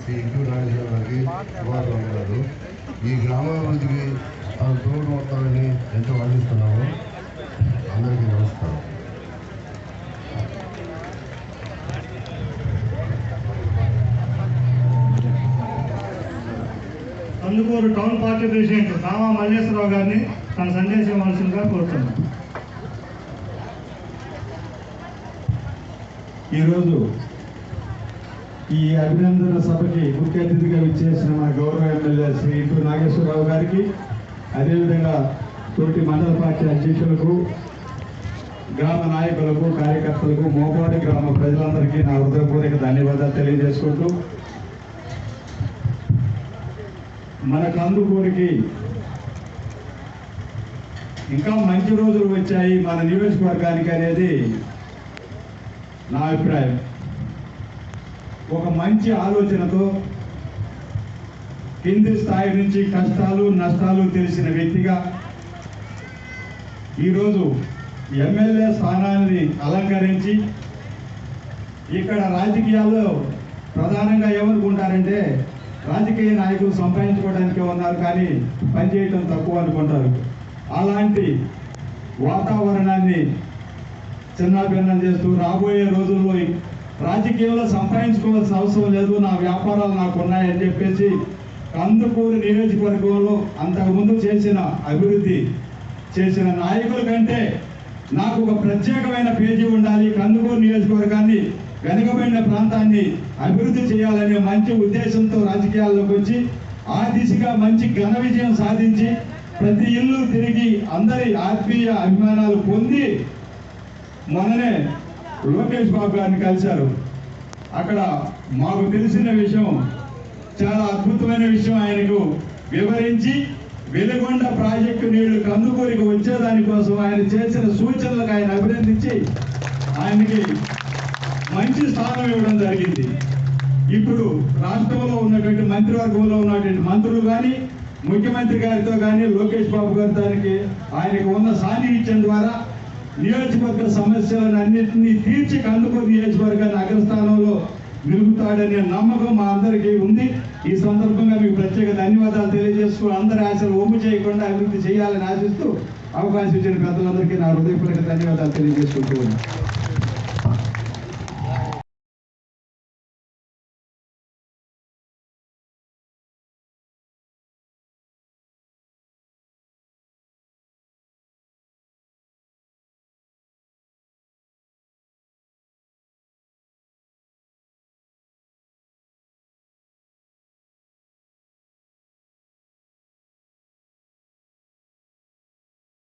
Shri queue Nageswara గారికి శుభాకాంక్షలు. ఈ గ్రామాభివృద్ధికి ఆ తోడు మొత్తాలని ఎంతో ఆశిస్తున్నాము. అందరికీ నమస్కారం. Kandukur town party president Rama Malleswararao గారిని తన సందేశం ఇవ్వాల్సిందిగా కోరుతున్నాను ఈరోజు ఈ అభినందన సభకి ముఖ్య అతిథిగా విచ్చేసిన మన గౌరవ ఎమ్మెల్యే శ్రీ ఇంటూ నాగేశ్వరరావు గారికి అదేవిధంగా తోటి మండల పార్టీ అధ్యక్షులకు గ్రామ నాయకులకు కార్యకర్తలకు మోపాడి గ్రామ ప్రజలందరికీ నా హృదయపూర్వక ధన్యవాదాలు తెలియజేసుకుంటూ మన కందుకూరికి ఇంకా మంచి రోజులు వచ్చాయి మన నియోజకవర్గానికి అనేది నా అభిప్రాయం. ఒక మంచి ఆలోచనతో కింది స్థాయి నుంచి కష్టాలు నష్టాలు తెలిసిన వ్యక్తిగా ఈరోజు ఎమ్మెల్యే స్థానాన్ని అలంకరించి ఇక్కడ రాజకీయాల్లో ప్రధానంగా ఏమనుకుంటారంటే రాజకీయ నాయకులు సంపాదించుకోవడానికే ఉన్నారు కానీ పనిచేయటం తక్కువ అనుకుంటారు. అలాంటి వాతావరణాన్ని చిన్నాభిన్నం చేస్తూ రాబోయే రోజుల్లో రాజకీయంలో సంపాదించుకోవాల్సిన అవసరం లేదు నా వ్యాపారాలు నాకు ఉన్నాయని చెప్పేసి కందుకూరు నియోజకవర్గంలో అంతకుముందు చేసిన అభివృద్ధి చేసిన నాయకుల కంటే నాకు ఒక ప్రత్యేకమైన పేజీ ఉండాలి. కందుకూరు నియోజకవర్గాన్ని వెనుకబడిన ప్రాంతాన్ని అభివృద్ధి చేయాలనే మంచి ఉద్దేశంతో రాజకీయాల్లోకి వచ్చి ఆ దిశగా మంచి ఘన విజయం సాధించి ప్రతి ఇల్లు తిరిగి అందరి ఆత్మీయ అభిమానాలు పొంది మొన్ననే లోకేష్ బాబు గారిని కలిశారు. అక్కడ మాకు తెలిసిన విషయం చాలా అద్భుతమైన విషయం ఆయనకు వివరించి వెలుగొండ ప్రాజెక్టు నీళ్ళు కందుకూరికి వచ్చేదానికోసం ఆయన చేసిన సూచనలకు ఆయన అభినందించి ఆయనకి మంచి స్థానం ఇవ్వడం జరిగింది. ఇప్పుడు రాష్ట్రంలో ఉన్నటువంటి మంత్రివర్గంలో ఉన్నటువంటి మంత్రులు కానీ ముఖ్యమంత్రి గారితో కానీ లోకేష్ బాబు గారి దానికి ఉన్న సాన్నిహిత్యం ద్వారా నియోజకవర్గ సమస్యలను అన్నింటినీ తీర్చి కందుకూరు నియోజకవర్గాన్ని అగ్రస్థానంలో నిలుపుతాడనే నమ్మకం మా అందరికీ ఉంది. ఈ సందర్భంగా మీకు ప్రత్యేక ధన్యవాదాలు తెలియజేస్తూ అందరి ఆశలు ఒమ్ము చేయకుండా అభివృద్ధి చేయాలని ఆశిస్తూ అవకాశం ఇచ్చిన పెద్దలందరికీ నా హృదయపూర్వక ధన్యవాదాలు తెలియజేసుకుంటూ ఉన్నాను.